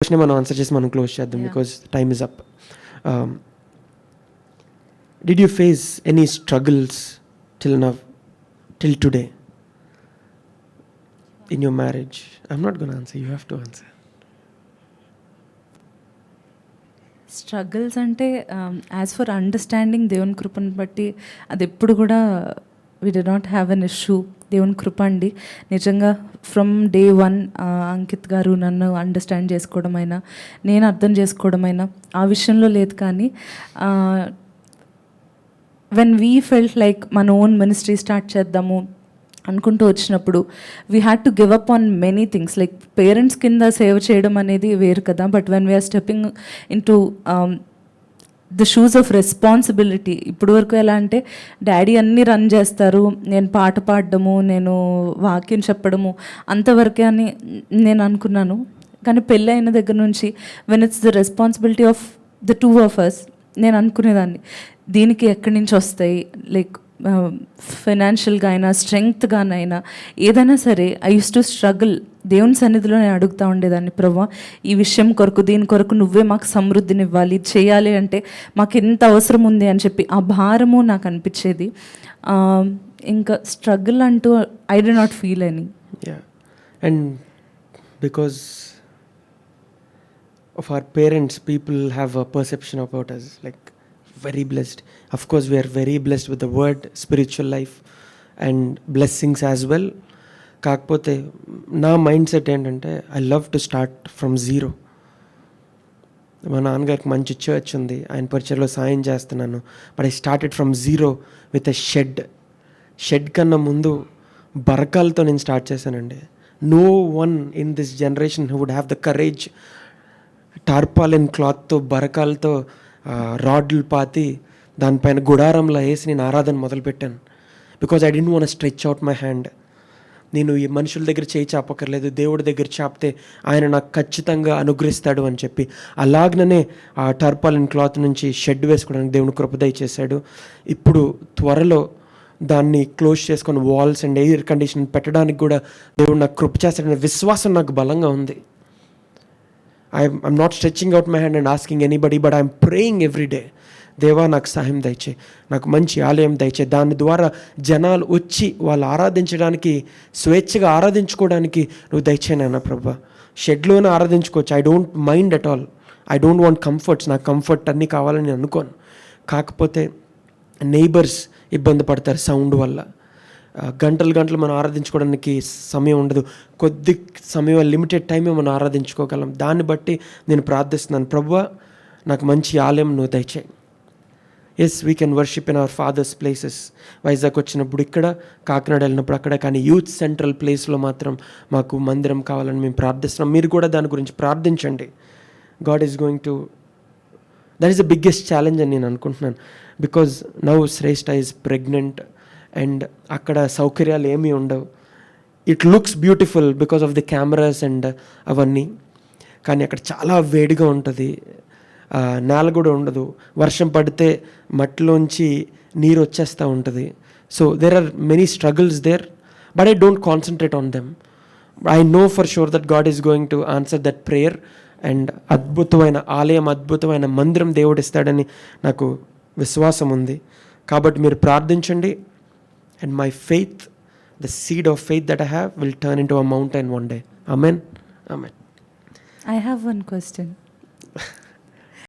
Question మనం answer చేసి మనం క్లోజ్ చేద్దాం. Because time is up did you face any struggles till now till today in your marriage I'm not gonna answer you have to answer struggles అంటే as far understanding దేవుని కృపను బట్టి అది ఎప్పుడు కూడా we did not have an issue దేవుని కృప అండి. నిజంగా ఫ్రమ్ డే వన్ అంకిత్ గారు నన్ను అండర్స్టాండ్ చేసుకోవడమైనా నేను అర్థం చేసుకోవడమైనా ఆ విషయంలో లేదు కానీ వెన్ వీ ఫెల్ట్ లైక్ మన ఓన్ మినిస్ట్రీ స్టార్ట్ చేద్దాము అనుకుంటూ వచ్చినప్పుడు we had to give up on many things like parents కింద సేవ్ చేయడం అనేది వేరు కదా. But when we're stepping into the shoes of responsibility. ఇప్పుడు వరకు ఎలా అంటే డాడీ అన్నీ రన్ చేస్తారు నేను పాట పాడడము నేను వాక్యం చెప్పడము అంతవరకే అని నేను అనుకున్నాను. కానీ పెళ్ళి అయిన దగ్గర నుంచి when it's the responsibility of the two of us నేను అనుకునేదాన్ని. దీనికి ఎక్కడి నుంచి వస్తాయి? లైక్ ఫైనాన్షియల్గా అయినా స్ట్రెంగ్త్గానైనా ఏదైనా సరే ఐ యూస్ టు స్ట్రగుల్ దేవుని సన్నిధిలో నేను అడుగుతూ ఉండేదాన్ని ప్రభా ఈ విషయం కొరకు దీని కొరకు నువ్వే మాకు సమృద్ధినివ్వాలి. చేయాలి అంటే మాకు ఎంత అవసరం ఉంది? అని చెప్పి ఆ భారము నాకు అనిపించేది. ఇంకా స్ట్రగుల్ అంటూ ఐ డి నాట్ ఫీల్ అని and because because parents people parents, people have a perception about very blessed of course we're very blessed with the word spiritual life and blessings as well కాకపోతే నా mind set ఏంటంటే I love to start from zero మా నాన్నగారికి మంచి church ఉంది. ఆయన పరిచయలో సాయం చేస్తున్నాను. But I started from zero with a shed shed కన్నా ముందు బరకాలతో నేను స్టార్ట్ చేశానండి. No one in this generation would have the courage tarpaulin క్లాత్తో బరకాలతో రాడ్లు పాతి దానిపైన గుడారంలో వేసి నేను ఆరాధన మొదలుపెట్టాను. Because I don't want stretch out my hand నేను ఈ మనుషుల దగ్గర చేయి చాపక్కర్లేదు దేవుడి దగ్గర చాపితే ఆయన నాకు ఖచ్చితంగా అనుగ్రహిస్తాడు అని చెప్పి అలాగనే ఆ టర్పాలిన్ క్లాత్ నుంచి షెడ్ వేసుకోవడానికి దేవుని కృపదయ చేశాడు ఇప్పుడు త్వరలో దాన్ని క్లోజ్ చేసుకొని వాల్స్ అండ్ ఎయిర్ కండిషన్ పెట్టడానికి కూడా దేవుడు నాకు కృప చేస్తాడనే విశ్వాసం నాకు బలంగా ఉంది. I'm I'm not stretching out my hand and asking anybody but I'm praying every day దేవా నాకు సహాయం దయచే. నాకు మంచి ఆలయం దయచే. దాని ద్వారా జనాలు వచ్చి వాళ్ళు ఆరాధించడానికి స్వేచ్ఛగా ఆరాధించుకోవడానికి నువ్వు దయచేనన్నా ప్రభా. షెడ్లోనే ఆరాధించుకోవచ్చు. I don't mind at all I don't want comforts నాకు కంఫర్ట్ అన్నీ కావాలని అనుకోను. కాకపోతే నైబర్స్ ఇబ్బంది పడతారు సౌండ్ వల్ల. గంటలు గంటలు మనం ఆరాధించుకోవడానికి సమయం ఉండదు. కొద్ది సమయం లిమిటెడ్ టైమే మనం ఆరాధించుకోగలం. దాన్ని బట్టి నేను ప్రార్థిస్తున్నాను. ప్రభు నాకు మంచి ఆలయం నువ్వు దయచేయి. Yes we can worship in our fathers places Vizag వచ్చినప్పుడు ఇక్కడ కాకినాడ వెళ్ళినప్పుడు అక్కడ కానీ యూత్ సెంట్రల్ ప్లేస్లో మాత్రం మాకు మందిరం కావాలని మేము ప్రార్థిస్తున్నాం. మీరు కూడా దాని గురించి ప్రార్థించండి. God is going to that is the biggest challenge అని నేను అనుకుంటున్నాను. Because now Shreshta is pregnant and అక్కడ సౌకర్యాలు ఏమీ ఉండవు. It looks beautiful because of the cameras and అవన్నీ. కానీ అక్కడ చాలా వేడిగా ఉంటుంది. నేల కూడా ఉండదు. వర్షం పడితే మట్టిలోంచి నీరు వచ్చేస్తూ ఉంటుంది. So there are many struggles there but I don't concentrate on them I know for sure that God is going to answer that prayer and అద్భుతమైన ఆలయం అద్భుతమైన మందిరం దేవుడు ఇస్తాడని నాకు విశ్వాసం ఉంది. కాబట్టి మీరు ప్రార్థించండి. And my faith, the seed of faith that I have, will turn into a mountain one day. Amen. Amen. I have one question.